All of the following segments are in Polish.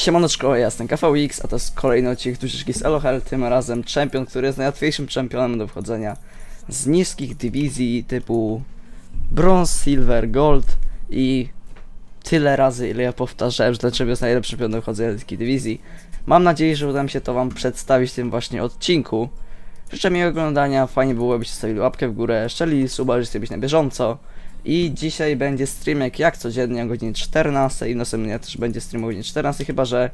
Siemaneczko, ja jestem KVX, a to jest kolejny odcinek tużyczki z Elohel, tym razem czempion, który jest najłatwiejszym czempionem do wchodzenia z niskich dywizji typu Bronze, Silver, Gold i tyle razy, ile ja powtarzałem, że ten czempion jest najlepszym czempionem do wchodzenia do niskich dywizji. Mam nadzieję, że uda mi się to wam przedstawić w tym właśnie odcinku. Życzę miłego oglądania, fajnie było, byście stawili łapkę w górę, szczeli suba, że chcecie być na bieżąco. I dzisiaj będzie streamek jak codziennie o godzinie 14 i następnie też będzie stream o godzinie 14, chyba że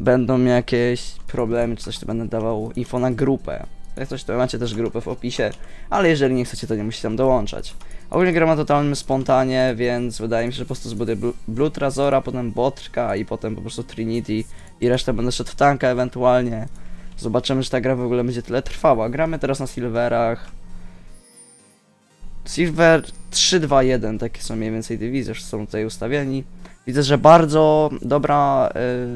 będą jakieś problemy czy coś, to będę dawał info na grupę. Jak coś to macie też grupę w opisie, ale jeżeli nie chcecie, to nie musicie tam dołączać. Ogólnie gram na totalnym spontanie, więc wydaje mi się, że po prostu zbuduję Blu- Blood Razora, potem Botrka i potem po prostu Trinity i resztę będę szedł w tanka ewentualnie. Zobaczymy, czy ta gra w ogóle będzie tyle trwała. Gramy teraz na Silverach. Silver 3-2-1, takie są mniej więcej dywizje, są tutaj ustawieni. Widzę, że bardzo dobra,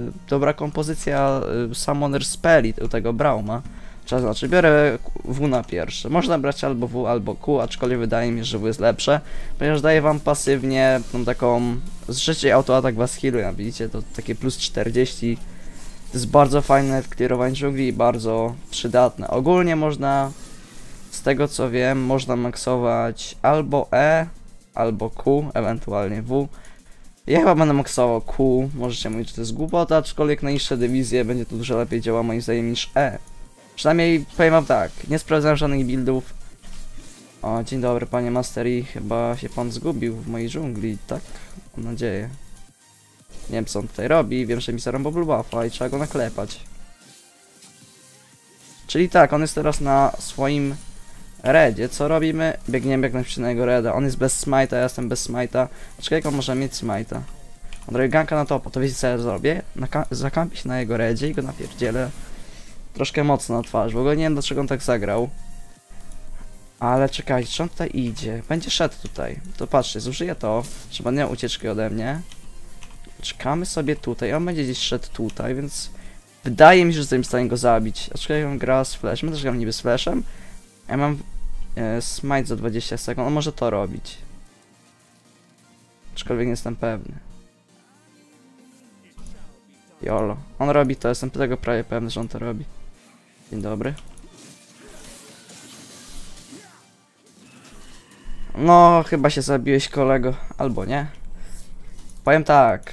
y, dobra kompozycja y, Summoner Spelli u tego Brauma. Trzeba znaczy, biorę W na pierwsze. Można brać albo W, albo Q, aczkolwiek wydaje mi się, że W jest lepsze, ponieważ daje wam pasywnie tą taką z trzeciej autoatak was healuje, widzicie, to takie plus 40. To jest bardzo fajne w clearowaniu dżungli i bardzo przydatne. Ogólnie można z tego co wiem, można maksować albo E, albo Q, ewentualnie W. Ja chyba będę maksował Q, możecie mówić, że to jest głupota, aczkolwiek na niższe dywizje będzie to dużo lepiej działało moim zdaniem niż E. Przynajmniej powiem wam tak, nie sprawdzałem żadnych buildów. O, dzień dobry panie Mastery, chyba się pan zgubił w mojej dżungli, tak? Mam nadzieję. Nie wiem co on tutaj robi, wiem, że mi zarąbał blue buffa i trzeba go naklepać. Czyli tak, on jest teraz na swoim Redzie, co robimy? Biegniemy jak na jego Reda. On jest bez smite'a, ja jestem bez smite'a. Jak on może mieć smite'a? On robi ganka na topo, to wiecie co ja zrobię? Naka- zakampię się na jego Redzie i go napierdzielę troszkę mocno na twarz. W ogóle nie wiem dlaczego on tak zagrał. Ale czekajcie, czy on tutaj idzie? Będzie szedł tutaj. To patrzcie, zużyję to, on miał ucieczki ode mnie. Czekamy sobie tutaj, on będzie gdzieś szedł tutaj, więc... Wydaje mi się, że jestem w stanie go zabić. Aczkolwiek on gra z flashem, też gram niby z flashem. Ja mam smite za 20 sekund, on może to robić. Aczkolwiek nie jestem pewny. Jolo. On robi to, jestem tego prawie pewny, że on to robi. Dzień dobry. No, chyba się zabiłeś kolego, albo nie. Powiem tak.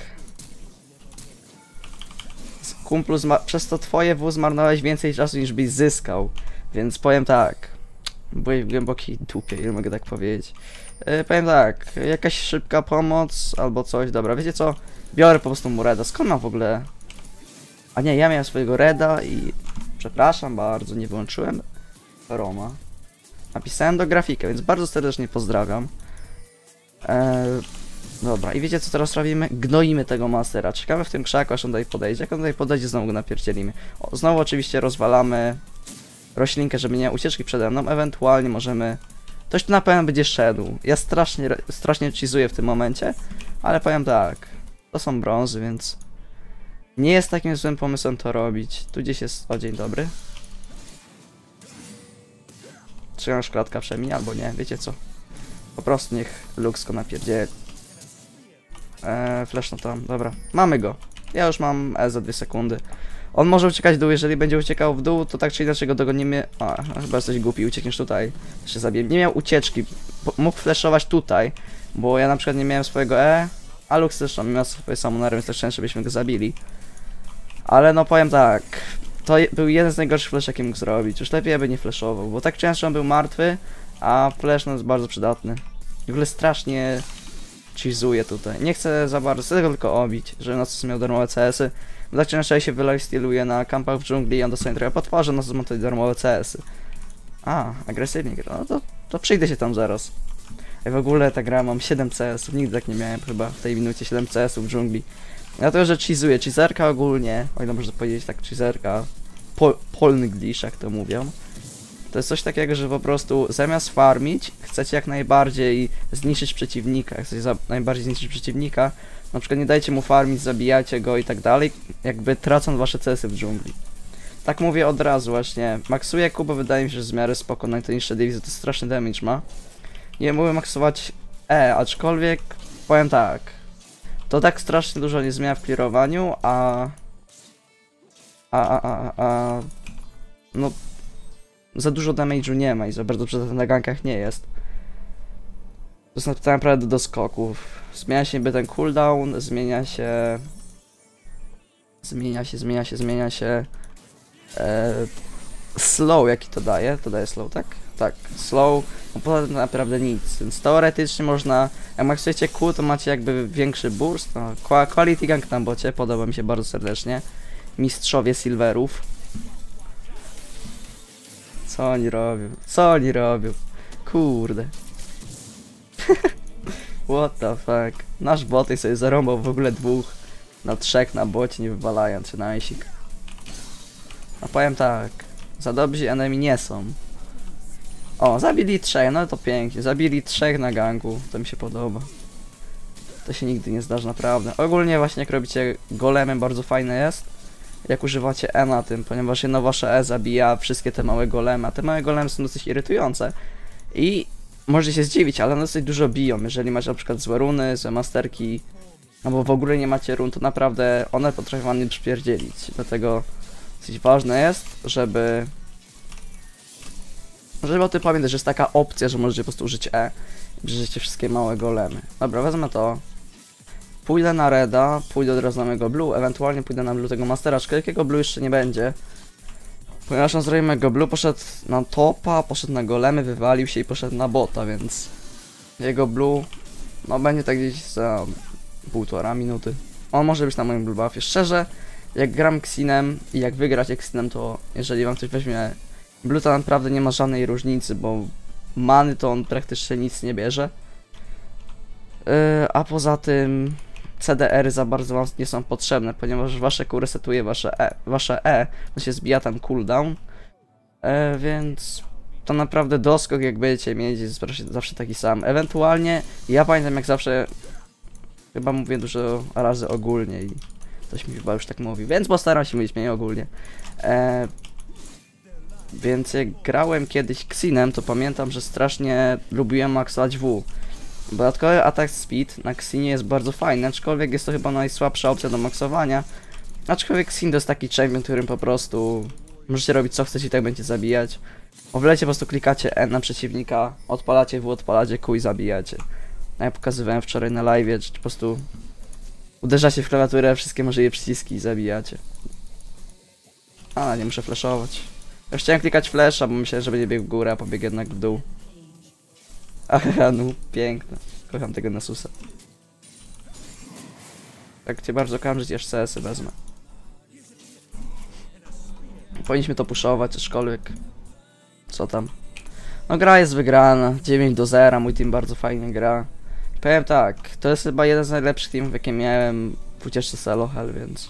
Kumplu, przez to twoje W zmarnowałeś więcej czasu niż byś zyskał. Więc powiem tak. Byłeś w głębokiej dupie, mogę tak powiedzieć. Yy, powiem tak, jakaś szybka pomoc albo coś, dobra, wiecie co? Biorę po prostu mu Reda, skąd mam w ogóle... A nie, ja miałem swojego Reda i... Przepraszam bardzo, nie wyłączyłem Roma. Napisałem do grafikę, więc bardzo serdecznie pozdrawiam. Eee, dobra, i wiecie co teraz robimy? Gnoimy tego Mastera. Czekamy w tym krzaku, aż on tutaj podejdzie. Jak on tutaj podejdzie, znowu go napierdzielimy. O, znowu oczywiście rozwalamy roślinkę, żeby nie ucieczki przede mną. Ewentualnie możemy... Ktoś tu na pewno będzie szedł. Ja strasznie, strasznie cheezuję w tym momencie, ale powiem tak. To są brązy, więc... Nie jest takim złym pomysłem to robić. Tu gdzieś jest... O, dzień dobry. Czy nasz klatka przeminie, albo nie, wiecie co? Po prostu niech Lux go napierdzieli. Eee, flash no tam, dobra. Mamy go. Ja już mam E za 2 sekundy. On może uciekać w dół, jeżeli będzie uciekał w dół, to tak czy inaczej go dogonimy. A, chyba jesteś głupi, uciekniesz tutaj. Się zabiję. Nie miał ucieczki. Mógł flashować tutaj, bo ja na przykład nie miałem swojego E, a Lux zresztą miał swoje samonery, więc też chciałem, żebyśmy go zabili. Ale no powiem tak, to był jeden z najgorszych flash, jaki mógł zrobić. Już lepiej aby nie flashował, bo tak często on był martwy, a flash no jest bardzo przydatny. W ogóle strasznie cheezuję tutaj. Nie chcę za bardzo, chcę tego tylko obić, żeby na co miał darmowe CS-y. Często się wylifestyluje na kampach w dżungli i on dostanie trochę po twarzy, no tutaj darmowe CS-y. A, agresywnie gra, no to, to przyjdę się tam zaraz. I w ogóle ta gra mam 7 CS-ów, nigdy tak nie miałem chyba w tej minucie 7 CS-ów w dżungli. Ja to, że cheezuję, cheezerka ogólnie, o ile można powiedzieć tak cheezerka, pol, polny glisz, jak to mówią. To jest coś takiego, że po prostu zamiast farmić, chcecie jak najbardziej zniszczyć przeciwnika. Jak chcecie najbardziej zniszczyć przeciwnika, na przykład nie dajcie mu farmić, zabijacie go i tak dalej, jakby tracąc wasze CS-y w dżungli. Tak mówię od razu właśnie. Maksuję Kubo, wydaje mi się, że z miarę spoko na te niższe dywizje, to straszny damage ma. Nie mogę maksować E, aczkolwiek powiem tak. To tak strasznie dużo nie zmienia w clearowaniu, a A, a, a, a... No... Za dużo damage'u nie ma i za bardzo przed na gankach nie jest. To jest tak naprawdę do skoków. Zmienia się niby ten cooldown, zmienia się... Zmienia się, zmienia się, zmienia się... E, slow jaki to daje, to daje slow, tak? Tak, slow, no poza tym naprawdę nic, więc teoretycznie można, jak maksujecie Q, to macie jakby większy burst, no, qua- quality gang na bocie, podoba mi się bardzo serdecznie, mistrzowie silverów. Co oni robią? Co oni robią? Kurde. What the fuck. Nasz boty sobie zarąbał w ogóle dwóch na trzech na bocie, nie wywalając się na isik. A powiem tak, za dobrzy enemy nie są. O, zabili trzech, no to pięknie. Zabili trzech na gangu, to mi się podoba. To się nigdy nie zdarzy, naprawdę. Ogólnie właśnie jak robicie golemem, bardzo fajne jest. Jak używacie E na tym, ponieważ jedno wasze E zabija wszystkie te małe golemy, a te małe golemy są dosyć irytujące. I możecie się zdziwić, ale one dosyć dużo biją. Jeżeli macie na przykład złe runy, złe masterki, albo w ogóle nie macie run, to naprawdę one potrafią wam nie przypierdzielić. Dlatego dosyć ważne jest, żeby żeby o tym pamiętać, że jest taka opcja, że możecie po prostu użyć E i bierzecie wszystkie małe golemy. Dobra, wezmę to. Pójdę na Reda, pójdę od razu na mego Blue, ewentualnie pójdę na Blue tego Mastera, aczkolwiek jego Blue jeszcze nie będzie. Ponieważ on zrobił mego Blue, poszedł na topa, poszedł na golemy, wywalił się i poszedł na bota, więc jego Blue, no będzie tak gdzieś za półtora minuty. On może być na moim Blue buffie. Szczerze, jak gram Xinem i jak wygrać Xinem, to jeżeli wam ktoś weźmie Blue, to naprawdę nie ma żadnej różnicy, bo many to on praktycznie nic nie bierze. Yy, a poza tym CDR za bardzo wam nie są potrzebne, ponieważ wasze Q resetuje wasze E, wasze E, no się zbija tam cooldown, yy, więc to naprawdę doskok jak będziecie mieć jest zawsze, zawsze taki sam. Ewentualnie ja pamiętam jak zawsze chyba mówię dużo razy ogólnie i ktoś mi chyba już tak mówi, więc postaram się mówić mniej ogólnie. E, więc jak grałem kiedyś Xinem, to pamiętam, że strasznie lubiłem maksować W. Dodatkowy atak speed na Xinie jest bardzo fajny, aczkolwiek jest to chyba najsłabsza opcja do maksowania. Aczkolwiek Xin to jest taki champion, którym po prostu możecie robić co chcecie i tak będzie zabijać. O wlecie po prostu klikacie N na przeciwnika, odpalacie W, odpalacie Q i zabijacie. No ja pokazywałem wczoraj na live, że po prostu uderzacie w klawiaturę, wszystkie możliwe przyciski i zabijacie. A, nie muszę flashować. Ja chciałem klikać flasha, bo myślałem, że będzie biegł w górę, a pobiegł jednak w dół. Aha, no, piękne. Kocham tego Nasusa. Tak cię bardzo ci aż CS-y wezmę. Powinniśmy to puszować, aczkolwiek... Co tam? No gra jest wygrana, 9 do 0, mój team bardzo fajnie gra. Powiem tak, to jest chyba jeden z najlepszych teamów, jakie miałem w ucieczce solo hell, więc...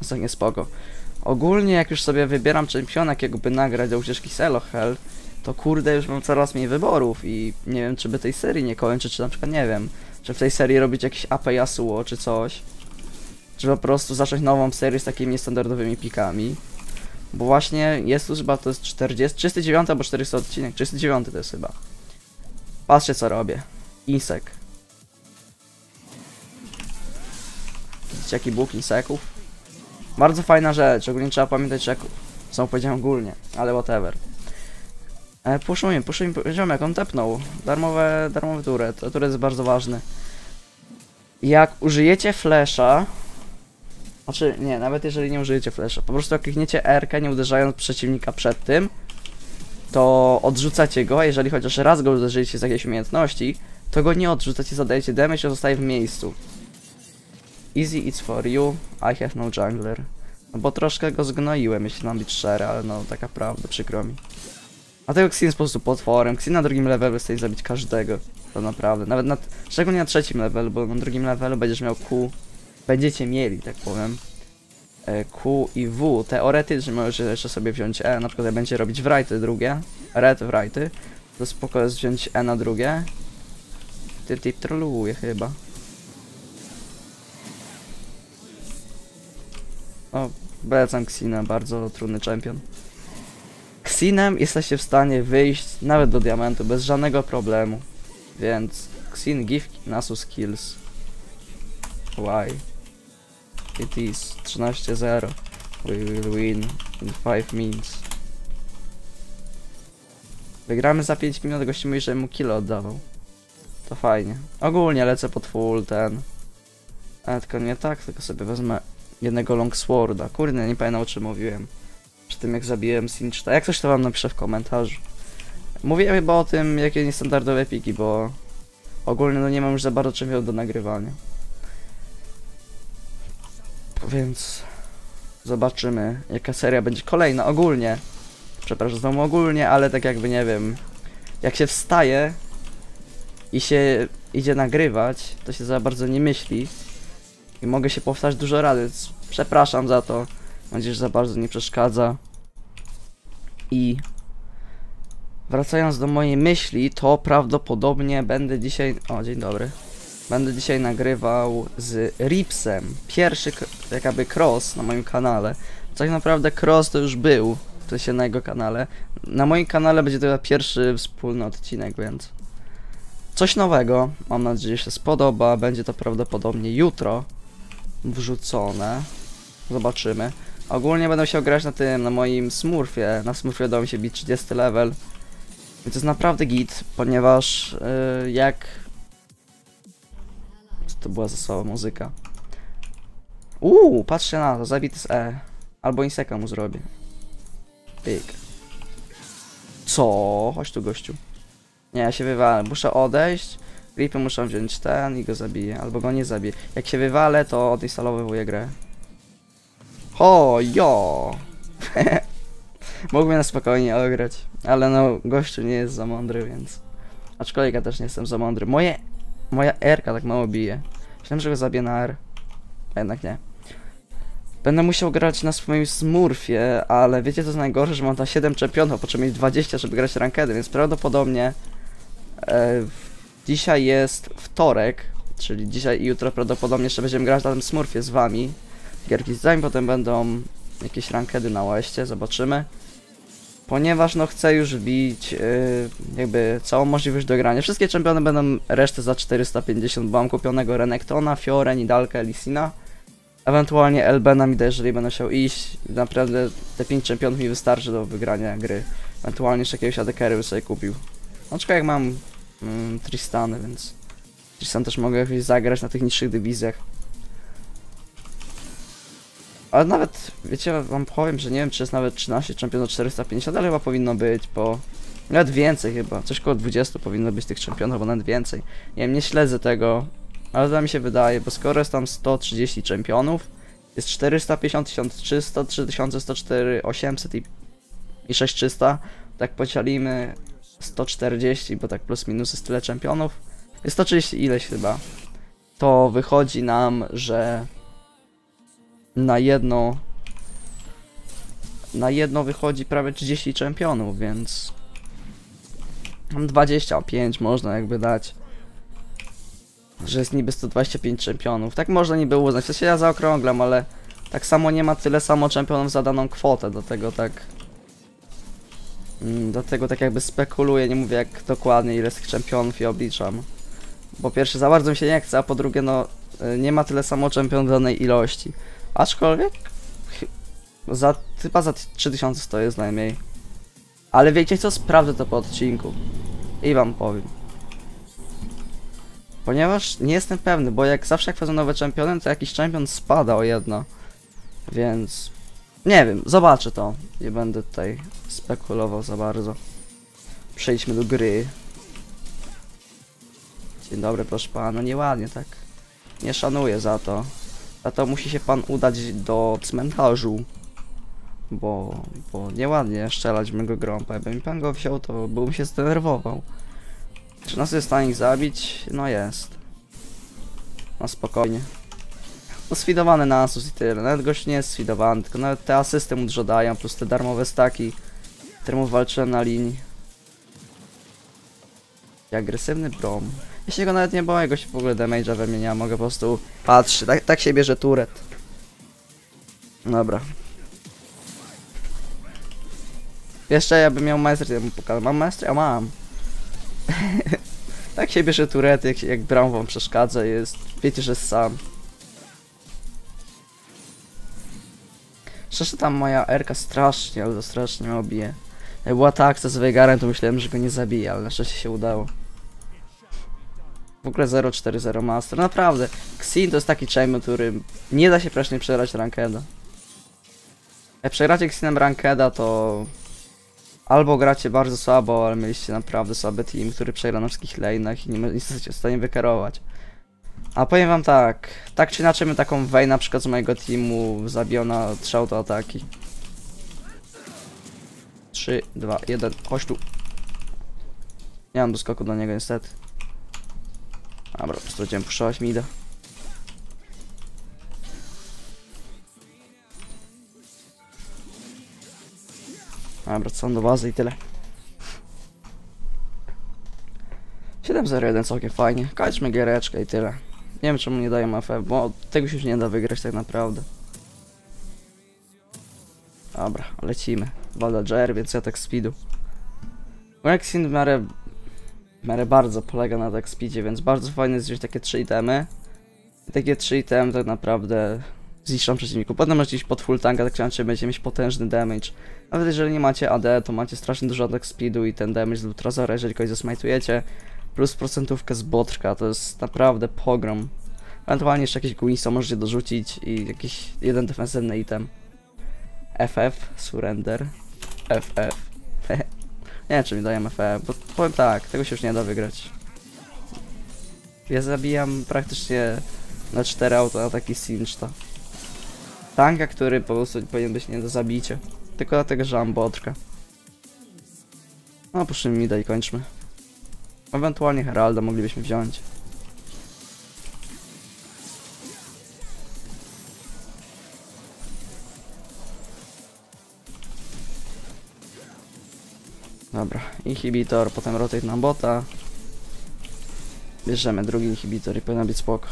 Jest nie spoko. Ogólnie jak już sobie wybieram czempiona, jakiego by nagrać do ucieczki Selo Hell, to kurde już mam coraz mniej wyborów i nie wiem czy by tej serii nie kończyć, czy na przykład nie wiem, czy w tej serii robić jakiś AP Yasuo czy coś. Czy po prostu zacząć nową serię z takimi niestandardowymi pikami. Bo właśnie jest tu chyba to jest 40, 39 albo 400 odcinek, 39 to jest chyba. Patrzcie co robię. Insek. Widzicie jaki bóg inseków? Bardzo fajna rzecz, ogólnie trzeba pamiętać jak są powiedziałem ogólnie, ale whatever. E, puszujmy, puszujmy poziomek, on tepnął. Darmowe, darmowy turet, to turet jest bardzo ważny. Jak użyjecie flesza, znaczy nie, nawet jeżeli nie użyjecie flesza, po prostu jak klikniecie R, nie uderzając przeciwnika przed tym, to odrzucacie go, a jeżeli chociaż raz go uderzycie z jakiejś umiejętności, to go nie odrzucacie, zadajecie damage, a zostaje w miejscu. Easy it's for you, I have no jungler. No bo troszkę go zgnoiłem, jeśli mam być szczery, ale no taka prawda, przykro mi. A tego Xin jest po prostu potworem. Xin na drugim levelu chce zabić każdego. To naprawdę. Nawet na, szczególnie na trzecim levelu, bo na drugim levelu będziesz miał Q. Będziecie mieli, tak powiem. e, Q i W. Teoretycznie możecie jeszcze sobie wziąć E, na przykład jak będzie robić wrighty drugie. Red wrighty. To spoko jest wziąć E na drugie. Ty, ty troluje chyba. O, polecam Xina, bardzo trudny champion. Xinem jesteście w stanie wyjść nawet do diamentu bez żadnego problemu. Więc Xin give Nasus kills. Why? It is 13-0. We will win in 5 minutes. Wygramy za 5 minut, gościu mówi, że mu kilo oddawał. To fajnie. Ogólnie lecę pod full ten. Ale tylko nie tak, tylko sobie wezmę jednego longsworda. Kurde, nie pamiętam o czym mówiłem. Przy tym jak zabiłem Sinchta. Jak coś to wam napiszę w komentarzu. Mówiłem chyba o tym, jakie niestandardowe piki, bo ogólnie no nie mam już za bardzo czym do nagrywania. Więc zobaczymy, jaka seria będzie kolejna ogólnie. Przepraszam znowu ogólnie, ale tak jakby nie wiem. Jak się wstaje i się idzie nagrywać, to się za bardzo nie myśli. I mogę się powstać dużo razy. Przepraszam za to. Mam nadzieję, że za bardzo nie przeszkadza. I wracając do mojej myśli, to prawdopodobnie będę dzisiaj. O, dzień dobry. Będę dzisiaj nagrywał z Ripsem. Pierwszy jakby cross na moim kanale. Tak naprawdę cross to już był. W sensie na jego kanale. Na moim kanale będzie to pierwszy wspólny odcinek, więc. Coś nowego. Mam nadzieję, że się spodoba. Będzie to prawdopodobnie jutro wrzucone. Zobaczymy. Ogólnie będę chciał grać na tym, na moim smurfie. Na smurfie udało mi się bić 30 level. I to jest naprawdę git, ponieważ yy, jak... Co to była za słaba muzyka? Uuu, patrzcie na to, zabity z E. Albo inseka mu zrobię. Pyk. Co? Chodź tu gościu. Nie, ja się wywalę. Muszę odejść. Creepy muszę wziąć ten i go zabiję. Albo go nie zabiję. Jak się wywalę, to odinstalowuję grę. Ho, jo! Mógłbym na spokojnie ograć. Ale no, gościu nie jest za mądry, więc... Aczkolwiek ja też nie jestem za mądry. Moje... Moja R tak mało bije. Myślałem, że go zabiję na R. A jednak nie. Będę musiał grać na swoim smurfie, ale wiecie co jest najgorsze, że mam tam 7 czempionów, potrzeba mieć 20, żeby grać rankedy, więc prawdopodobnie e, dzisiaj jest wtorek, czyli dzisiaj i jutro prawdopodobnie jeszcze będziemy grać na tym smurfie z wami. Gierki z wami, potem będą jakieś rankedy na łeście, zobaczymy. Ponieważ no chcę już wbić yy, jakby całą możliwość do grania. Wszystkie czempiony będą resztę za 450, bo mam kupionego Renektona, Fiore, Nidalkę, Lisina. Ewentualnie Elbena mi da, jeżeli będę chciał iść. Naprawdę te 5 czempionów mi wystarczy do wygrania gry. Ewentualnie jeszcze jakiegoś adekery bym sobie kupił. Aczkolwiek jak mam mm, Tristany, więc Tristan też mogę jakoś zagrać na tych niższych dywizjach. Ale nawet, wiecie, wam powiem, że nie wiem, czy jest nawet 13 czempionów 450, ale chyba powinno być, bo nawet więcej chyba, coś koło 20 powinno być tych czempionów, albo nawet więcej. Nie wiem, nie śledzę tego, ale to mi się wydaje, bo skoro jest tam 130 czempionów, jest 450, 1300, 3104, 800 i, i 6300, tak podzielimy 140, bo tak plus minus jest tyle czempionów, jest 130 ileś chyba, to wychodzi nam, że na jedno na jedno wychodzi prawie 30 czempionów, więc mam 25 można jakby dać że jest niby 125 czempionów. Tak można niby uznać, w sensie ja zaokrąglam, ale tak samo nie ma tyle samo czempionów za daną kwotę, dlatego tak mm, dlatego tak jakby spekuluję, nie mówię jak dokładnie ile z tych czempionów i obliczam. Po pierwsze za bardzo mi się nie chce, a po drugie no y, nie ma tyle samo czempionów danej ilości. Aczkolwiek za, chyba za 3000 to jest najmniej. Ale wiecie co? Sprawdzę to po odcinku. I wam powiem. Ponieważ nie jestem pewny, bo jak zawsze jak wchodzą nowe czempiony, to jakiś czempion spada o jedno. Więc... Nie wiem, zobaczę to. Nie będę tutaj spekulował za bardzo. Przejdźmy do gry. Dzień dobry, proszę pana. Nieładnie tak. Nie szanuję za to. Za to musi się pan udać do cmentarzu. Bo, bo nieładnie strzelać mego grąpa. Jakby mi pan go wziął, to bym się zdenerwował. Czy nas jest w stanie ich zabić? No jest. No spokojnie. No sfidowany na Asus i tyle. Nawet gość nie jest sfidowany, tylko nawet te asysty mu dają, plus te darmowe staki, które mu walczyłem na linii. I agresywny brom. Jeśli go nawet nie boję, go się w ogóle damage'a we mogę po prostu... Patrz, tak, tak się bierze turet. Dobra. Jeszcze ja bym miał maestry, ja bym pokazał. Mam maestry? A mam. tak się bierze turety, jak, jak Brown wam przeszkadza, jest, wiecie, że jest sam. Szczerze tam moja Erka strasznie, ale to strasznie obije. Jak była ta akcja z Veigarem, to myślałem, że go nie zabije, ale na szczęście się udało. W ogóle 0-4-0 Master, naprawdę. Xin to jest taki champion, który nie da się praktycznie przegrać Rankeda. Jak przegracie Xinem Rankeda, to albo gracie bardzo słabo, ale mieliście naprawdę słaby team, który przegra na wszystkich lane'ach i nie, nie jesteście w stanie wykarować. A powiem wam tak, tak czy inaczej my taką Vayne na przykład z mojego teamu zabił na trzy autoataki. 3, 2, 1, chodź tu. Nie mam doskoku do niego niestety. Dobra, będziemy puszować mida. Dobra, co do bazy i tyle. 7-0-1 całkiem fajnie. Kończmy giereczkę i tyle. Nie wiem czemu nie dają AF, bo tego się już nie da wygrać tak naprawdę. Dobra, lecimy. Villager, więc ja tak speedu. Rexin w miarę, w miarę bardzo polega na tak speedzie, więc bardzo fajne jest wziąć takie 3 itemy. I takie 3 itemy tak naprawdę zniszczą przeciwników. Potem możecie iść pod full tanka, tak inaczej będziecie mieć potężny damage. Nawet jeżeli nie macie AD, to macie strasznie dużo atak speedu i ten damage z Ultrazora, jeżeli kogoś zasmajtujecie. Plus procentówkę z Botrka, to jest naprawdę pogrom. Ewentualnie jeszcze jakieś Guinso możecie dorzucić i jakiś jeden defensywny item. FF, surrender. FF. Nie wiem czy mi dają FF, bo powiem tak, tego się już nie da wygrać. Ja zabijam praktycznie na 4 auto ataki Sinchta. Tanka, który po prostu powinien być nie do zabicia. Tylko dlatego, że mam botrka. No, puszczymy mida i kończmy. Ewentualnie Heralda moglibyśmy wziąć. Dobra, inhibitor, potem rotate na bota. Bierzemy drugi inhibitor i powinno być spoko.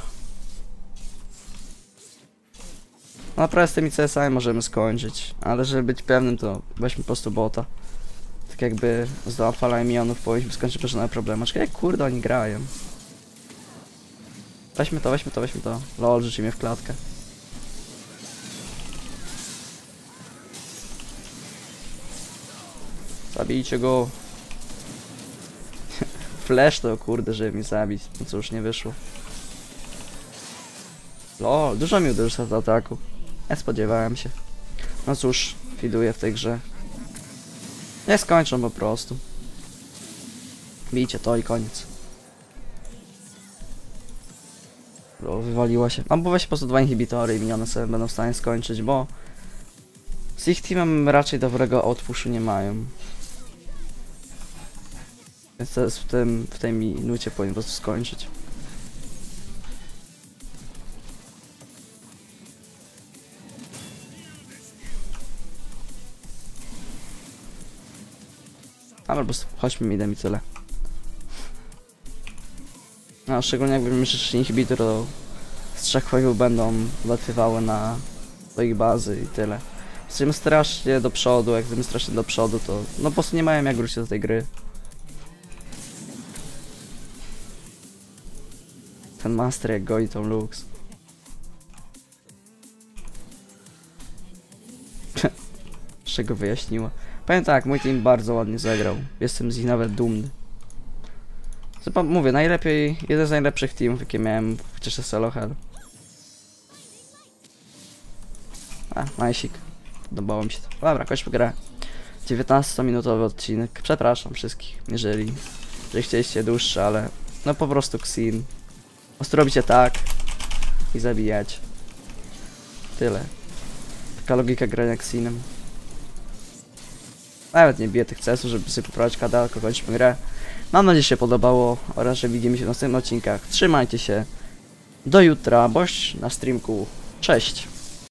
No naprawdę z tymi CS-ami możemy skończyć, ale żeby być pewnym to weźmy po prostu bota. Tak jakby z Alpha Minionów powinniśmy skończyć bez żadnego problemu. Jak kurde oni grają. Weźmy to, weźmy to, weźmy to. Lol, rzuci mnie w klatkę. Zabijcie go. Flash to kurde, żeby mi zabić. No cóż, nie wyszło. Lol, dużo mi uderzyło z ataku. Nie spodziewałem się. No cóż, fiduję w tej grze. Nie skończą po prostu. Bijcie to i koniec. O, wywaliło się. No bo weź po prostu dwa inhibitory i minione sobie będą w stanie skończyć, bo z ich teamem raczej dobrego outpushu nie mają. Więc jest w, tym, w tej minucie powinien po prostu skończyć. A prostu chodźmy midem i tyle. No, szczególnie jak będziemy jeszcze inhibitor, to z trzech wpływów będą wlatywały na do ich bazy i tyle. Jesteśmy strasznie do przodu, jak jesteśmy strasznie do przodu, to no po prostu nie mają jak wrócić do tej gry. Ten master jak goi tą Lux. Czego wyjaśniła. Powiem tak, mój team bardzo ładnie zagrał. Jestem z nich nawet dumny. Chyba mówię, najlepiej, jeden z najlepszych teamów, jakie miałem w cieszę solo hell. A, najsik. Podobało mi się to. Dobra, kończmy grę. 19-minutowy odcinek. Przepraszam wszystkich, jeżeli, jeżeli chcieliście dłuższy, ale no po prostu Xin. Po prostu robicie tak i zabijać. Tyle. Taka logika grania Xinem. Nawet nie biję tych CS-ów, żeby sobie poprawić kadar, kończmy grę. Mam nadzieję, że się podobało oraz że widzimy się w następnych odcinkach. Trzymajcie się. Do jutra, boś na streamku. Cześć.